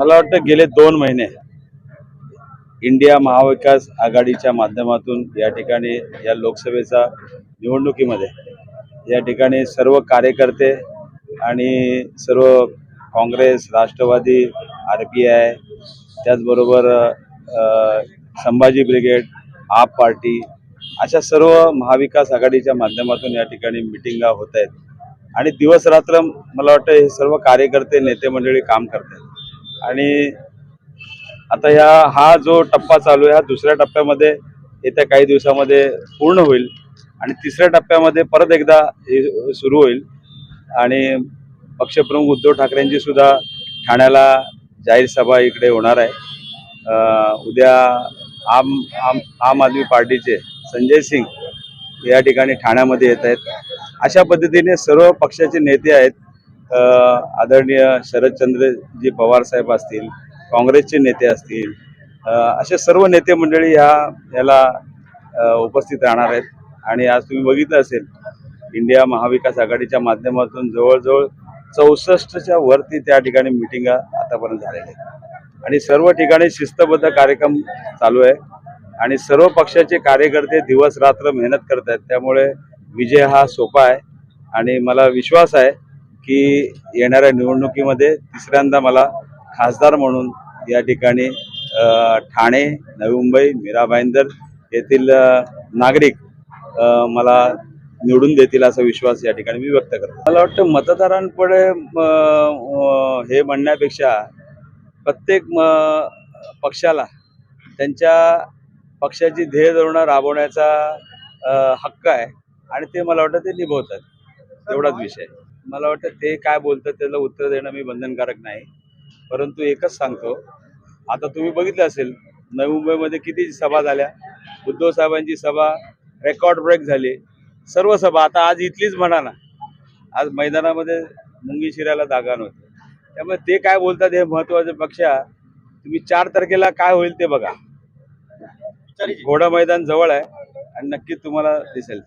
मला वाटतं गेले दोन महिने इंडिया महाविकास आघाडीच्या माध्यमातून या ठिकाणी या लोकसभेचा निवडणुकीमध्ये या ठिकाणी सर्व कार्यकर्ते आणि सर्व Congress Rashtrawadi R P I त्याचबरोबर संभाजी ब्रिगेड आप पार्टी अशा सर्व महाविकास आघाडीच्या माध्यमातून या ठिकाणी मिटिंगा होत आहेत. आणि दिवस रात्र मला वाटतं हे सर्व कार्यकर्ते नेते मंडळी काम करत आहेत. आणि आता ह्या हा जो टप्पा चालू आहे हा दुसऱ्या टप्प्यामध्ये येत्या काही दिवसामध्ये पूर्ण होईल आणि तिसऱ्या टप्प्यामध्ये परत एकदा हे सुरू होईल. आणि पक्षप्रमुख उद्धव ठाकरेंची सुद्धा ठाण्याला जाहीर सभा इकडे होणार आहे. उद्या आम आम आम आदमी पार्टीचे संजय सिंग या ठिकाणी ठाण्यामध्ये येत आहेत. अशा पद्धतीने सर्व पक्षाचे नेते आहेत. आदरणीय शरदचंद्रजी पवार साहेब असतील काँग्रेसचे नेते असतील असे सर्व नेते मंडळी ह्या याला उपस्थित राहणार आहेत. आणि आज तुम्ही बघितलं असेल इंडिया महाविकास आघाडीच्या माध्यमातून जवळजवळ चौसष्टच्या वरती त्या ठिकाणी मिटिंगा आतापर्यंत झालेल्या आहेत. आणि सर्व ठिकाणी शिस्तबद्ध कार्यक्रम चालू आहे. आणि सर्व पक्षाचे कार्यकर्ते दिवस रात्र मेहनत करत आहेत त्यामुळे विजय हा सोपा आहे. आणि मला विश्वास आहे की येणाऱ्या निवडणुकीमध्ये तिसऱ्यांदा मला खासदार म्हणून या ठिकाणी ठाणे नवी मुंबई मीरा भाईंदर येथील नागरिक मला निवडून देतील असा विश्वास या ठिकाणी मी व्यक्त करतो. मला वाटतं मतदारांपुढे हे म्हणण्यापेक्षा प्रत्येक म, पक्षाला त्यांच्या पक्षाची ध्येय धोरणं राबवण्याचा हक्क आहे आणि ते मला वाटतं ते निभवतात. एवढाच विषय. मला वाटतं ते काय बोलतात त्याला उत्तर देणं मी बंधनकारक नाही. परंतु एकच सांगतो आता तुम्ही बघितलं असेल नवी मुंबईमध्ये किती सभा झाल्या. उद्धव साहेबांची सभा रेकॉर्ड ब्रेक झाली. सर्व सभा आता आज इथलीच म्हणा ना. आज मैदानामध्ये मुंगी शिरायला दागान होते त्यामुळे ते काय बोलतात हे महत्त्वाच्या पक्षा तुम्ही चार तारखेला काय होईल ते बघा. घोडा मैदान जवळ आहे आणि नक्कीच तुम्हाला दिसेल.